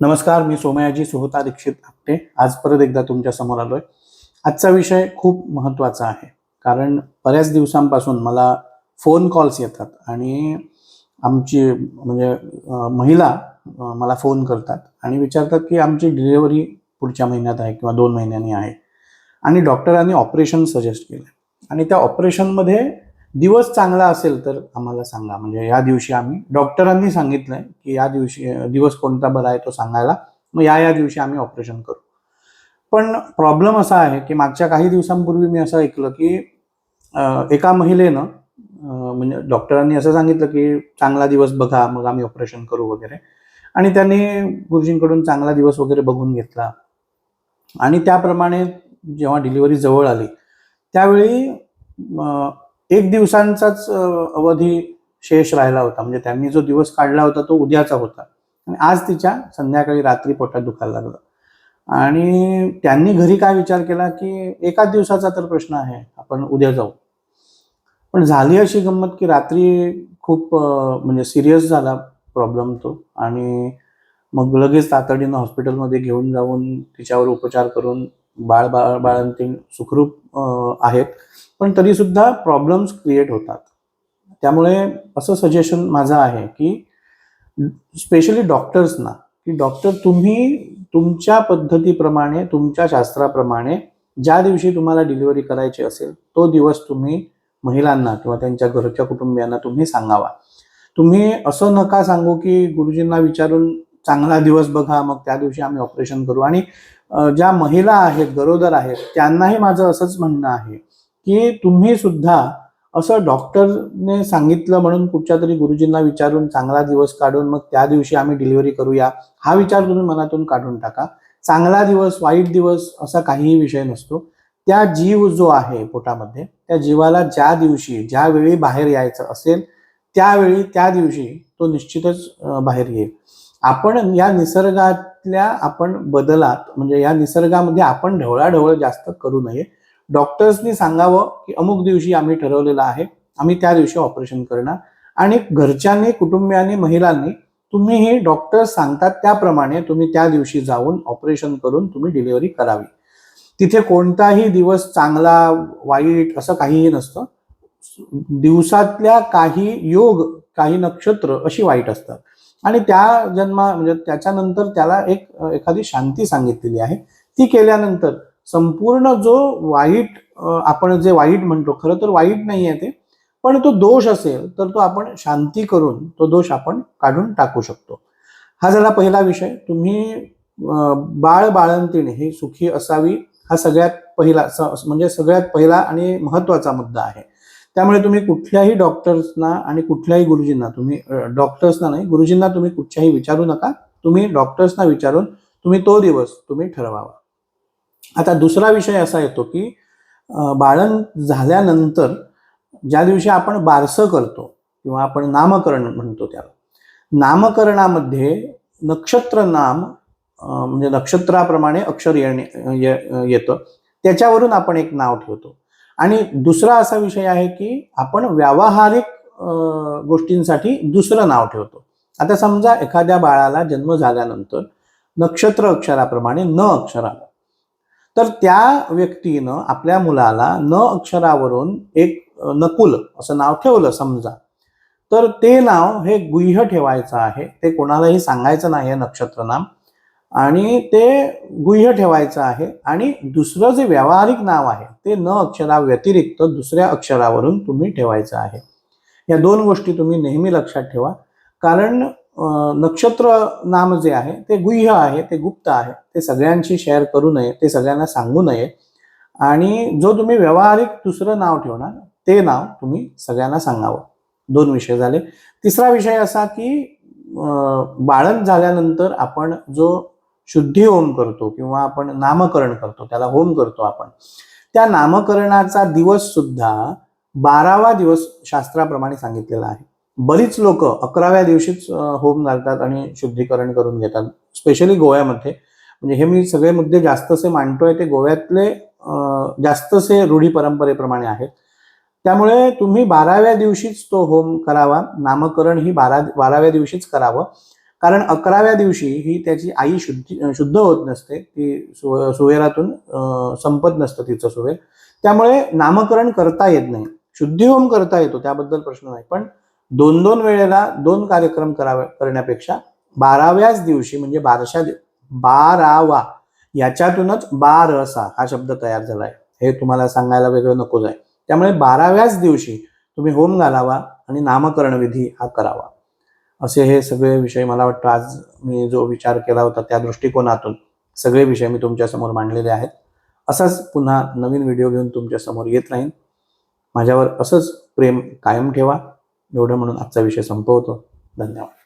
नमस्कार मी सोमयाजी सुहोता दीक्षित आपटे. आज परत एकदा तुमच्यासमोर आलोय. आजचा विषय खूप महत्त्वाचा आहे कारण बऱ्याच दिवसांपासून मला फोन कॉल्स येतात आणि आमची म्हणजे महिला मला फोन करतात आणि विचारतात की आमची डिलिव्हरी पुढच्या महिन्यात आहे किंवा दोन महिन्यांनी आहे. आणि डॉक्टरांनी ऑपरेशन सजेस्ट केलं आणि त्या ऑपरेशनमध्ये दिवस चांगला असेल तर आम्हाला सांगा. म्हणजे या दिवशी आम्ही डॉक्टरांनी सांगितलंय की या दिवशी दिवस कोणता बरा आहे तो सांगायला. मग या या दिवशी आम्ही ऑपरेशन करू. पण प्रॉब्लेम असा आहे की मागच्या काही दिवसांपूर्वी मी असं ऐकलं की एका महिलेनं म्हणजे डॉक्टरांनी असं सांगितलं की चांगला दिवस बघा मग आम्ही ऑपरेशन करू वगैरे. आणि त्यांनी गुरुजींकडून चांगला दिवस वगैरे बघून घेतला. आणि त्याप्रमाणे जेव्हा डिलिव्हरी जवळ आली त्यावेळी एक दिवसांचाच अवधी शेष राहिला होता. म्हणजे त्यांनी जो दिवस काढला होता तो उद्याचा होता. आणि आज तिच्या संध्याकाळी रात्री पोटात दुखायला लागलं. आणि त्यांनी घरी काय विचार केला की एकाच दिवसाचा तर प्रश्न आहे आपण उद्या जाऊ. पण झाली अशी गंमत की रात्री खूप म्हणजे सिरियस झाला प्रॉब्लेम तो. आणि मग लगेच तातडीनं हॉस्पिटलमध्ये घेऊन जाऊन तिच्यावर उपचार करून बाळ बाळ बाळंतीण सुखरूप आहेत. पण तरी सुद्धा प्रॉब्लेम्स क्रिएट होतात. त्यामुळे असं सजेशन माझं आहे की स्पेशली डॉक्टर्सना की डॉक्टर तुम्ही तुमच्या पद्धतीप्रमाणे तुमच्या शास्त्राप्रमाणे ज्या दिवशी तुम्हाला डिलिव्हरी करायची असेल तो दिवस तुम्ही महिलांना किंवा त्यांच्या घरच्या कुटुंबियांना तुम्ही सांगावा. तुम्ही असं नका सांगू की गुरुजींना विचारून चांगला दिवस बघा मग त्या दिवशी आम्ही ऑपरेशन करू. आणि ज्या महिला आहेत गरोदर आहेत त्यांनाही माझं असंच म्हणणं आहे की तुम्ही सुद्धा असं डॉक्टरने सांगितलं म्हणून कुठच्या तरी गुरुजींना विचारून चांगला दिवस काढून मग त्या दिवशी आम्ही डिलिव्हरी करूया हा विचार तुम्ही मनातून काढून टाका. चांगला दिवस वाईट दिवस असा काहीही विषय नसतो. त्या जीव जो आहे पोटामध्ये त्या जीवाला ज्या दिवशी ज्या वेळी बाहेर यायचं असेल त्यावेळी त्या दिवशी तो निश्चितच बाहेर येईल. आपण या निसर्गातल्या आपण बदलात म्हणजे या निसर्गामध्ये आपण ढवळाढवळ जास्त करू नये. डॉक्टर्सनी सांगावं की अमुक दिवशी आम्ही ठरवलेलं आहे आम्ही त्या दिवशी ऑपरेशन करणार. आणि घरच्यांनी कुटुंबियांनी महिलांनी तुम्ही हे डॉक्टर सांगतात त्याप्रमाणे तुम्ही त्या दिवशी जाऊन ऑपरेशन करून तुम्ही डिलिव्हरी करावी. तिथे कोणताही दिवस चांगला वाईट असं काहीही नसतं. दिवसातल्या काही योग काही नक्षत्र अशी वाईट असतात. आणि त्या जन्मा म्हणजे त्याच्यानंतर त्याला एक एखादी शांती सांगितलेली आहे. ती केल्यानंतर संपूर्ण जो वाईट आपण जे वाईट म्हणतो खरं तर वाईट नाही आहे ते पण तो दोष असेल तर तो आपण शांती करून तो दोष आपण काढून टाकू शकतो. हा झाला पहिला विषय. तुम्ही बाळ बाळंतीण ही सुखी असावी हा सगळ्यात पहिला म्हणजे सगळ्यात पहिला आणि महत्त्वाचा मुद्दा आहे. त्यामुळे तुम्ही कुठल्याही डॉक्टर्सना आणि कुठल्याही गुरुजींना तुम्ही डॉक्टर्सना नाही गुरुजींना तुम्ही कुठच्याही विचारू नका. तुम्ही डॉक्टर्सना विचारून तुम्ही तो दिवस तुम्ही ठरवावा. आता दुसरा विषय असा येतो की बाळण झाल्यानंतर ज्या दिवशी आपण बारसं करतो किंवा आपण नामकरण म्हणतो त्याला नामकरणामध्ये नक्षत्र नाम म्हणजे नक्षत्राप्रमाणे अक्षर येणे ये- येतं. त्याच्यावरून आपण एक नाव ठेवतो. आणि दुसरा असा विषय आहे की आपण व्यावहारिक गोष्टींसाठी दुसरं नाव ठेवतो. आता समजा एखाद्या बाळाला जन्म झाल्यानंतर नक्षत्र अक्षराप्रमाणे न अक्षर आलं तर त्या व्यक्तीनं आपल्या मुलाला न अक्षरावरून एक नकुल असं नाव ठेवलं समजा. तर ते नाव हे गुह्य ठेवायचं आहे. ते कोणालाही सांगायचं नाही आहे नक्षत्र नाम. आणि ते गुह्य ठेवायचं आहे. आणि दुसरं जे व्यावहारिक नाव आहे ते न अक्षरा व्यतिरिक्त दुसऱ्या अक्षरावरून तुम्ही ठेवायचं आहे. या दोन गोष्टी तुम्ही नेहमी लक्षात ठेवा. कारण नक्षत्र नाम जे आहे ते गुह्य आहे ते गुप्त आहे. ते सगळ्यांशी शेअर करू नये ते सगळ्यांना सांगू नये. आणि जो तुम्ही व्यावहारिक दुसरं नाव ठेवणार ते नाव तुम्ही सगळ्यांना सांगावं. दोन विषय झाले. तिसरा विषय असा की बाळंत झाल्यानंतर आपण जो शुद्धी होम करतो किंवा आपण नामकरण करतो त्याला होम करतो आपण. त्या नामकरणाचा दिवस सुद्धा बारावा दिवस शास्त्राप्रमाणे सांगितलेला आहे. बरीच लोक अकराव्या दिवशीच होम घालतात आणि शुद्धीकरण करून घेतात स्पेशली गोव्यामध्ये. म्हणजे हे मी सगळे मुद्दे जास्तसे मांडतोय ते गोव्यातले जास्तसे रूढी परंपरेप्रमाणे आहेत. त्यामुळे तुम्ही बाराव्या दिवशीच तो होम करावा नामकरण ही बारा बाराव्या दिवशीच करावं. कारण अकराव्या दिवशी ही त्याची आई शुद्धी शुद्ध होत नसते. ती सु सुवेरातून संपत नसतं तिचं सुवेर. त्यामुळे नामकरण करता येत नाही. शुद्धी होम करता येतो त्याबद्दल प्रश्न नाही. पण दोन दोन वेळेला दोन कार्यक्रम करावे करण्यापेक्षा बाराव्याच दिवशी म्हणजे बारशा बारावा याच्यातूनच बारसा हा शब्द तयार झालाय. हे तुम्हाला सांगायला वेगळं नकोच आहे. त्यामुळे बाराव्याच दिवशी तुम्ही होम घालावा आणि नामकरण विधी हा करावा. असे हे सगळे विषय मला वाटतं आज मी जो विचार केला होता त्या दृष्टिकोनातून सगळे विषय मी तुमच्यासमोर मांडलेले आहेत. असाच पुन्हा नवीन व्हिडिओ घेऊन तुमच्यासमोर येत राहीन. माझ्यावर असंच प्रेम कायम ठेवा. एवढं म्हणून आजचा विषय संपवतो. धन्यवाद.